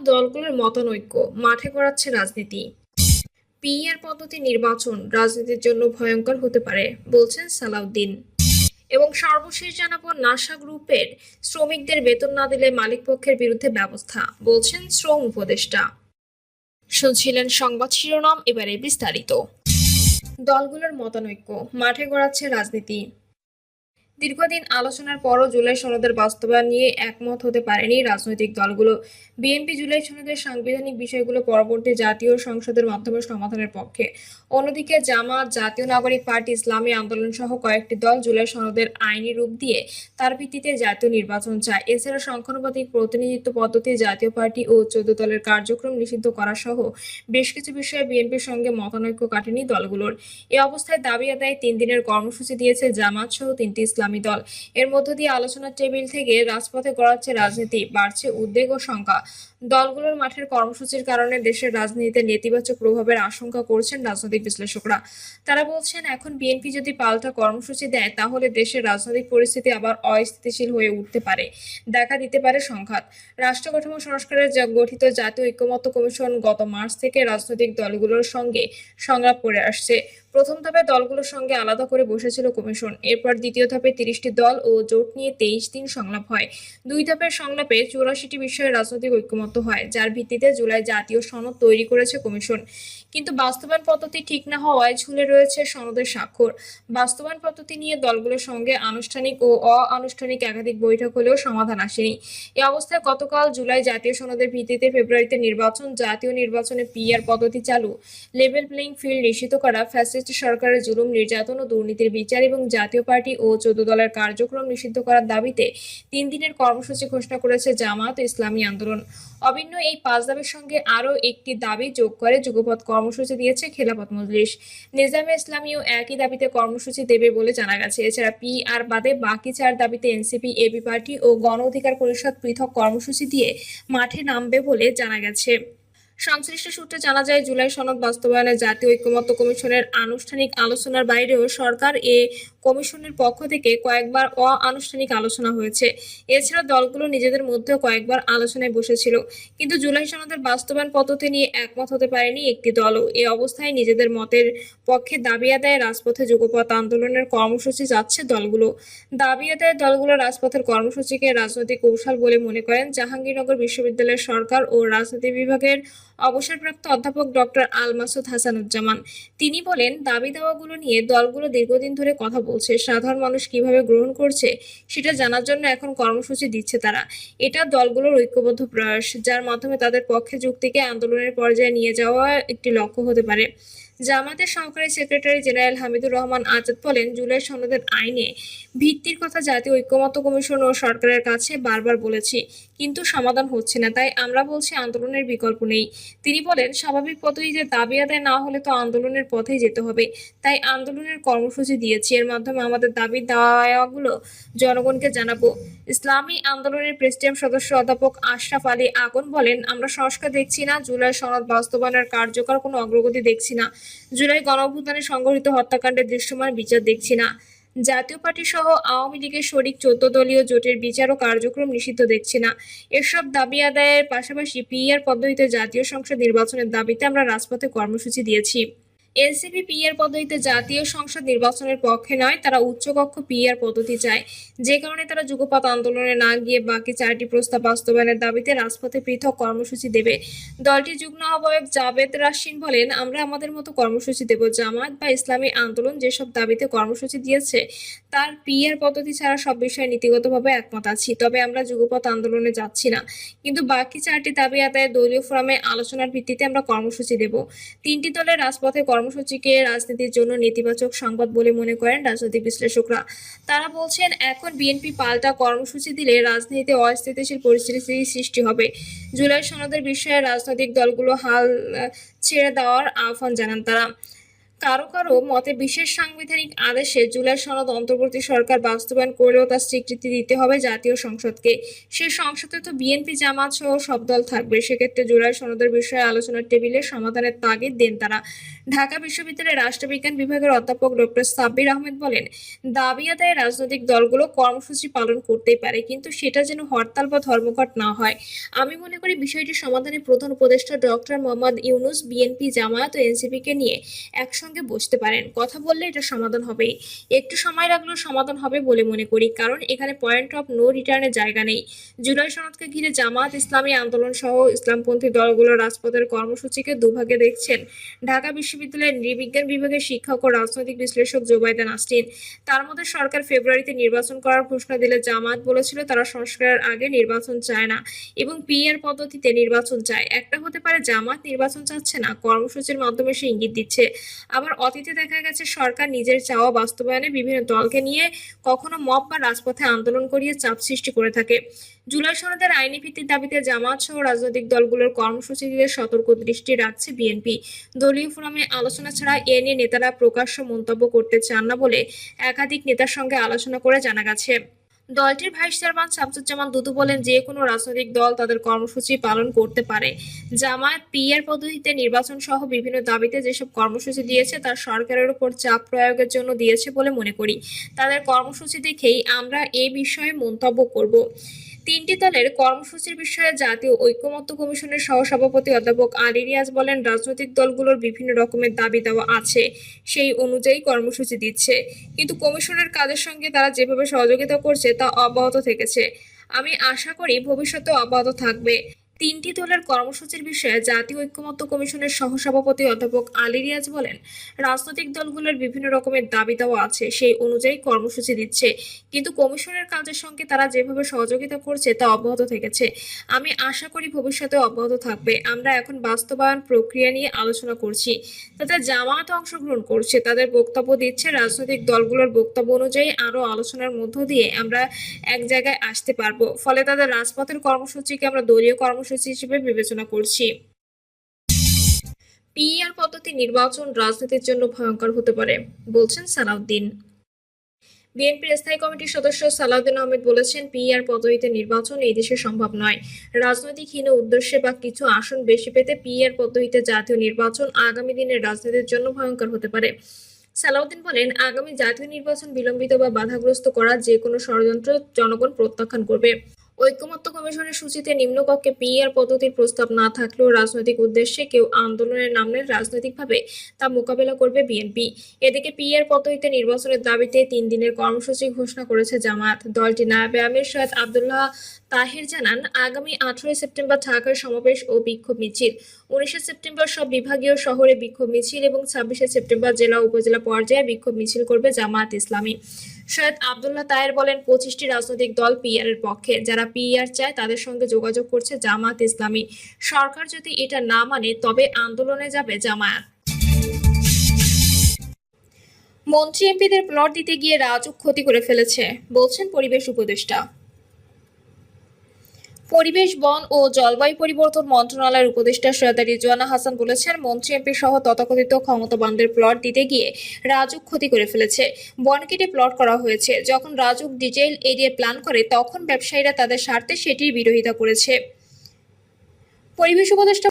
দলগুলোর মতানৈক্য মাঠে গড়াচ্ছে রাজনীতি। পিআর পদ্ধতি নির্বাচন রাজনীতির জন্য ভয়ঙ্কর হতে পারে, বলছেন সালাউদ্দিন। এবং সর্বশেষ জানাব নাসা গ্রুপের শ্রমিকদের বেতন না দিলে মালিকপক্ষের বিরুদ্ধে ব্যবস্থা, বলছেন শ্রম উপদেষ্টা। শুনছিলেন সংবাদ শিরোনাম, এবারে বিস্তারিত। দলগুলোর মতানৈক্য, মাঠে গড়াচ্ছে রাজনীতি। দীর্ঘদিন আলোচনার পরও জুলাই সনদের বাস্তবায়ন নিয়ে একমত হতে পারেনি রাজনৈতিক দলগুলো। বিএনপি জুলাই সনদের সাংবিধানিক বিষয়গুলো পরবর্তী জাতীয় সংসদের মাধ্যমে সমাধানের পক্ষে। অন্যদিকে জামাত, জাতীয় নাগরিক পার্টি, ইসলামী আন্দোলন সহ কয়েকটি দল জুলাই সনদের আইনি রূপ দিয়ে তার ভিত্তিতে জাতীয় নির্বাচন চায়। এছাড়া সংখ্যানুপাতিক প্রতিনিধিত্ব পদ্ধতি, জাতীয় পার্টি ও চোদ্দ দলের কার্যক্রম নিষিদ্ধ করা সহ বেশ কিছু বিষয়ে বিএনপির সঙ্গে মতানৈক্য কাটেনি দলগুলোর। এ অবস্থায় দাবি আদায়ে তিন দিনের কর্মসূচি দিয়েছে জামাত সহ তিনটি ইসলামী দল। এর মধ্য দিয়ে আলোচনার টেবিল থেকে রাজপথে গড়াচ্ছে রাজনীতি, বাড়ছে উদ্বেগ ও শঙ্কা। দলগুলোর মাঠের কর্মসূচির কারণে দেশের রাজনীতিতে নেতিবাচক প্রভাবের আশঙ্কা করছেন রাজনৈতিক বিশ্লেষকরা। তারা বলছেন, এখন বিএনপি যদি পাল্টা কর্মসূচি দেয়, তাহলে দেশের রাজনৈতিক পরিস্থিতি আবার অস্থিতিশীল হয়ে উঠতে পারে। দেখা দিতে পারে সংঘাত। রাষ্ট্র কাঠামো সংস্কারের গঠিত জাতীয় ঐক্যমত্য কমিশন গত মার্চ থেকে রাজনৈতিক দলগুলোর সঙ্গে সংলাপ করে আসছে। প্রথম ধাপে দলগুলোর সঙ্গে আলাদা করে বসেছিল কমিশন। এরপর দ্বিতীয় ধাপে তিরিশটি দল ও জোট নিয়ে তেইশ দিন সংলাপ হয়। দুই ধাপের সংলাপে চৌরাশিটি বিষয়ে রাজনৈতিক ঐক্যমত্য হয়, যার ভিত্তিতে জুলাই জাতীয় সনদ তৈরি করেছে কমিশন। কিন্তু বাস্তবায়ন পদ্ধতি ঠিক না হওয়ায় ঝুলে রয়েছে সনদের স্বাক্ষর। বাস্তবায়ন পদ্ধতি নিয়ে দলগুলোর সঙ্গে আনুষ্ঠানিক ও অআনুষ্ঠানিক একাধিক বৈঠক হলেও সমাধান আসেনি। এ অবস্থায় গতকাল জুলাই জাতীয় সনদের ভিত্তিতে ফেব্রুয়ারিতে নির্বাচন, জাতীয় নির্বাচনে পিআর পদ্ধতি চালু। লেভেল প্লেইং ফিল্ড নিশ্চিত করা, ফ্যাসিস্ট সরকারের জুলুম, নির্যাতন ও দুর্নীতির বিচার এবং জাতীয় পার্টি ও চোদ্দ দলের কার্যক্রম নিষিদ্ধ করার দাবিতে তিন দিনের কর্মসূচি ঘোষণা করেছে জামাত ইসলামী আন্দোলন। অভিন্ন এই পাঁচ দাবির সঙ্গে আরও একটি দাবি যোগ করে যুগপথ কর্মসূচি দিয়েছে খেলাফত মজলিস নিজামে ইসলামীও একই দাবিতে কর্মসূচি দেবে বলে জানা গেছে। এছাড়া পি আর বাদে বাকি চার দাবিতে এনসিপি এবি পার্টি ও গণ অধিকার পরিষদ পৃথক কর্মসূচি দিয়ে মাঠে নামবে বলে জানা গেছে। সংশ্লিষ্ট সূত্রে জানা যায়, জুলাই সনদ বাস্তবায়নে জাতীয় ঐক্যমত্য কমিশনের আনুষ্ঠানিক আলোচনার বাইরেও সরকার এ কমিশনের পক্ষ থেকে কয়েকবার অআনুষ্ঠানিক আলোচনা হয়েছে। এছাড়া দলগুলো নিজেদের মধ্যেও কয়েকবার আলোচনায় বসেছিল। কিন্তু জুলাই সনদের বাস্তবায়ন পদ্ধতি নিয়ে একমত হতে পারেনি একটি দলও। এ অবস্থায় নিজেদের মতের পক্ষে দাবি আদায়ে রাজপথে যুগপথ আন্দোলনের কর্মসূচি যাচ্ছে দলগুলো। দাবি আদায়ে দলগুলো রাজপথের কর্মসূচিকে রাজনৈতিক কৌশল বলে মনে করেন। জাহাঙ্গীরনগর বিশ্ববিদ্যালয়ের সরকার ও রাজনীতি বিভাগের অবসরপ্রাপ্ত অধ্যাপক ডক্টর আল মাসুদ হাসানুজ্জামান। তিনি বলেন, দাবি দাওয়াগুলো নিয়ে দলগুলো দীর্ঘদিন ধরে কথা বলছে। সাধারণ মানুষ কীভাবে গ্রহণ করছে সেটা জানার জন্য এখন কর্মসূচি দিচ্ছে তারা। এটা দলগুলোর ঐক্যবদ্ধ প্রয়াস, যার মাধ্যমে তাদের পক্ষে যুক্তিকে আন্দোলনের পর্যায়ে নিয়ে যাওয়া একটি লক্ষ্য হতে পারে। জামাতের সহকারী সেক্রেটারি জেনারেল হামিদুর রহমান আজাদ বলেন, জুলাই সনদের আইনে ভিত্তির কথা জাতীয় ঐক্যমত্য কমিশন ও সরকারের কাছে বারবার বলেছি, কিন্তু সমাধান হচ্ছে না। তাই আমরা বলছি আন্দোলনের বিকল্প নেই। তিনি বলেন, স্বাভাবিক পদ্ধতিতে দাবি আদায় না হলে তো আন্দোলনের পথেই যেতে হবে। তাই আন্দোলনের কর্মসূচি দিয়েছি। এর মাধ্যমে আমাদের দাবি দাওয়াগুলো জনগণকে জানাব। ইসলামী আন্দোলনের প্রেসিডিয়াম সদস্য অধ্যাপক আশরাফ আলী আকন বলেন, আমরা সংস্কার দেখছি না, জুলাই সনদ বাস্তবায়নের কার্যকর কোনো অগ্রগতি দেখছি না। জুলাই গণঅভ্যুত্থানে সংঘটিত হত্যাকাণ্ডের দৃশ্যমান বিচার দেখছি না। জাতীয় পার্টি সহ আওয়ামী লীগের শরিক চৌদ্দ দলীয় জোটের বিচার ও কার্যক্রম নিষিদ্ধ দেখছি না। এসব দাবি আদায়ের পাশাপাশি পিআর পদ্ধতিতে জাতীয় সংসদ নির্বাচনের দাবিতে আমরা রাজপথে কর্মসূচি দিয়েছি। এনসিপি পিআর পদ্ধতিতে জাতীয় সংসদ নির্বাচনের পক্ষে নয়, তারা উচ্চকক্ষ পিআর পদ্ধতি চায়। যে কারণে তারা যুগপৎ আন্দোলনে না গিয়ে বাকি চারটি প্রস্তাব বাস্তবায়নের দাবিতে রাজপথে পৃথক কর্মসূচি দেবে। দলটির যুগ্ম আহ্বায়ক জাবেদ রাশিন বলেন, আমরা আমাদের মতো কর্মসূচি দেব। জামাত বা ইসলামী আন্দোলন যেসব দাবিতে কর্মসূচি দিয়েছে, তার পিআর পদ্ধতি ছাড়া সব বিষয়ে নীতিগতভাবে একমত আছি। তবে আমরা যুগপথ আন্দোলনে যাচ্ছি না। কিন্তু বাকি চারটি দাবি আদায়ে দলীয় ফোরামে আলোচনার ভিত্তিতে আমরা কর্মসূচি দেব। তিনটি দলের রাজপথে কর্মসূচিকে রাজনীতির জন্য নেতিবাচক সংবাদ বলে মনে করেন রাজনৈতিক বিশ্লেষকরা। তারা বলছেন, এখন বিএনপি পাল্টা কর্মসূচি দিলে রাজনীতিতে অস্থিতিশীল পরিস্থিতি সৃষ্টি হবে। জুলাই সনদের বিষয়ে রাজনৈতিক দলগুলো হাল ছেড়ে দেওয়ার আহ্বান জানান তারা। কারও কারও মতে বিশেষ সাংবিধানিক আদেশে জুলাই সনদ অন্তর্বর্তী সরকার বাস্তবায়ন করলেও তার স্বীকৃতি দিতে হবে জাতীয় সংসদকে। সে সংসদে তো বিএনপি, জামাত সহ সব দল থাকবে। সেক্ষেত্রে জুলাই সনদের বিষয়ে আলোচনার টেবিলে সমাধানের তাগিদ দেন তারা। ঢাকা বিশ্ববিদ্যালয়ের রাষ্ট্রবিজ্ঞান বিভাগের অধ্যাপক ডক্টর সাব্বির আহমেদ বলেন, দাবি আদায়ে রাজনৈতিক দলগুলো কর্মসূচি পালন করতেই পারে, কিন্তু সেটা যেন হরতাল বা ধর্মঘট না হয়। আমি মনে করি বিষয়টি সমাধানে প্রধান উপদেষ্টা ডক্টর মোহাম্মদ ইউনুস, বিএনপি, জামায়াত ও এনসিপি কে নিয়ে একসঙ্গে বসতে পারেন। কথা বললে এটা সমাধান হবেই। একটু সময় লাগলেও সমাধান হবে বলে মনে করি, কারণ এখানে পয়েন্ট অফ নো রিটার্নের জায়গা নেই। জুলাই সনদকে ঘিরে জামাত, ইসলামী আন্দোলন সহ ইসলামপন্থী দলগুলো রাজপথের কর্মসূচিকে দুভাগে দেখছেন। ঢাকা বিশ্ববিদ্যালয়ের নৃবিজ্ঞান বিভাগের শিক্ষক ও রাজনৈতিক বিশ্লেষক জোবাইদা নাসরিন তার মধ্যে সরকার ফেব্রুয়ারিতে নির্বাচন করার ঘোষণা দিলে জামাত বলেছিল, তারা সংস্কারের আগে নির্বাচন চায় না এবং পিআর পদ্ধতিতে নির্বাচন চায়। একটা হতে পারে জামাত নির্বাচন চাচ্ছে না, কর্মসূচির মাধ্যমে সে ইঙ্গিত দিচ্ছে। আবার অতীতে দেখা গেছে সরকার নিজের চাওয়া বাস্তবায়নে বিভিন্ন দলকে নিয়ে কখনো মপ বা রাজপথে আন্দোলন করিয়ে চাপ সৃষ্টি করে থাকে। জুলাই সনদের আইনি ভিত্তির দাবিতে জামাত সহ রাজনৈতিক দলগুলোর কর্মসূচি দিতে সতর্ক দৃষ্টি রাখছে বিএনপি। দলীয় ফোরামে আলোচনা ছাড়া এ নিয়ে নেতারা প্রকাশ্য মন্তব্য করতে চান না বলে একাধিক নেতার সঙ্গে আলোচনা করে জানা গেছে। দলটির ভাইস চেয়ারম্যান শামসুজ্জামান দুদু বলেন, যে কোনো রাজনৈতিক দল তাদের কর্মসূচি পালন করতে পারে। জামায়াত পিআর পদ্ধতিতে নির্বাচন সহ বিভিন্ন দাবিতে যেসব কর্মসূচি দিয়েছে তার সরকারের উপর চাপ প্রয়োগের জন্য দিয়েছে বলে মনে করি। তাদের কর্মসূচি দেখেই আমরা এ বিষয়ে মন্তব্য করব। তিনটি দলের কর্মসূচির বিষয়ে জাতীয় ঐক্যমত্য কমিশনের সহসভাপতি অধ্যাপক আলী রিয়াজ বলেন, রাজনৈতিক দলগুলোর বিভিন্ন রকমের দাবি দেওয়া আছে, সেই অনুযায়ী কর্মসূচি দিচ্ছে। কিন্তু কমিশনের কাজের সঙ্গে তারা যেভাবে সহযোগিতা করছে তা অব্যাহত থেকেছে। আমি আশা করি ভবিষ্যতে অব্যাহত থাকবে। তিনটি দলের কর্মসূচির বিষয়ে জাতীয় ঐক্যমত্য কমিশনের সহসভাপতি অধ্যাপক আলী রিয়াজ বলেন, রাজনৈতিক দলগুলোর বিভিন্ন রকমের দাবি দেওয়া আছে, সেই অনুযায়ী কর্মসূচি দিচ্ছে। কিন্তু কমিশনের কাজের সঙ্গে তারা যেভাবে সহযোগিতা করছে তা অব্যাহত থেকেছে। আমি আশা করি ভবিষ্যতে অব্যাহত থাকবে। আমরা এখন বাস্তবায়ন প্রক্রিয়া নিয়ে আলোচনা করছি। তাতে জামায়াত অংশগ্রহণ করছে, তাদের বক্তব্য দিচ্ছে রাজনৈতিক দলগুলোর বক্তব্য অনুযায়ী আরও আলোচনার মধ্য দিয়ে আমরা এক জায়গায় আসতে পারব। ফলে তাদের রাজপথের কর্মসূচিকে আমরা দলীয় কর্মসূচি হিসেবে বিবেচনা করছি। পিআর পদ্ধতি নির্বাচন রাজনীতির জন্য ভয়ঙ্কর হতে পারে, বলছেন সালাউদ্দিন। বিএনপির স্থায়ী কমিটির সদস্য সালাউদ্দিন আহমেদ বলেছেন পিআর পদ্ধতিতে নির্বাচন এই দেশে সম্ভব নয়। রাজনৈতিক হীন উদ্দেশ্যে বা কিছু আসন বেশি পেতে পিআর পদ্ধতিতে জাতীয় নির্বাচন আগামী দিনের রাজনীতির জন্য ভয়ঙ্কর হতে পারে। সালাউদ্দিন বলেন, আগামী জাতীয় নির্বাচন বিলম্বিত বা বাধাগ্রস্ত করা যে কোনো ষড়যন্ত্র জনগণ প্রত্যাখ্যান করবে। ঐক্যমত্য কমিশনের সূচিতে নিম্নকক্ষে পিআর পদ্ধতির প্রস্তাব না থাকলেও রাজনৈতিক উদ্দেশ্যে কেউ আন্দোলনের নামলে রাজনৈতিকভাবে তা মোকাবেলা করবে বিএনপি। এদিকে পিআর পদ্ধতিতে নির্বাচনের দাবিতে তিন দিনের কর্মসূচি ঘোষণা করেছে জামায়াত। দলটি নায়াবে আমির সৈয়দ আবদুল্লাহ তাহির জানান, আগামী আঠারোই সেপ্টেম্বর ঢাকার সমাবেশ ও বিক্ষোভ মিছিল। উনিশে সেপ্টেম্বর সব বিভাগীয় শহরে বিক্ষোভ মিছিল এবং ছাব্বিশে সেপ্টেম্বর জেলা উপজেলা পর্যায়ে বিক্ষোভ মিছিল করবে জামায়াত ইসলামী। সৈয়দ আবদুল্লাহ তায়ের বলেন, পঁচিশটি রাজনৈতিক দল পিআর এর পক্ষে, যারা পিআর চায় তাদের সঙ্গে যোগাযোগ করছে জামাত ইসলামী। সরকার যদি এটা না মানে তবে আন্দোলনে যাবে জামায়াত। মন্ত্রী এমপিদের প্লট দিতে গিয়ে রাজুক ক্ষতি করে ফেলেছে, বলছেন পরিবেশ উপদেষ্টা। পরিবেশ, বন ও জলবায়ু পরিবর্তন মন্ত্রণালয়ের উপদেষ্টা সৈয়দা রিজওয়ানা হাসান বলেছেন, মন্ত্রী এমপি সহ তথাকথিত ক্ষমতাবানদের প্লট দিতে গিয়ে রাজুক ক্ষতি করে ফেলেছে। বন কেটে প্লট করা হয়েছে। যখন রাজুক ডিটেইল এরিয়া প্ল্যান করে, তখন ব্যবসায়ীরা তাদের স্বার্থে সেটির বিরোধিতা করেছে। পরিবেশ উপদেষ্টা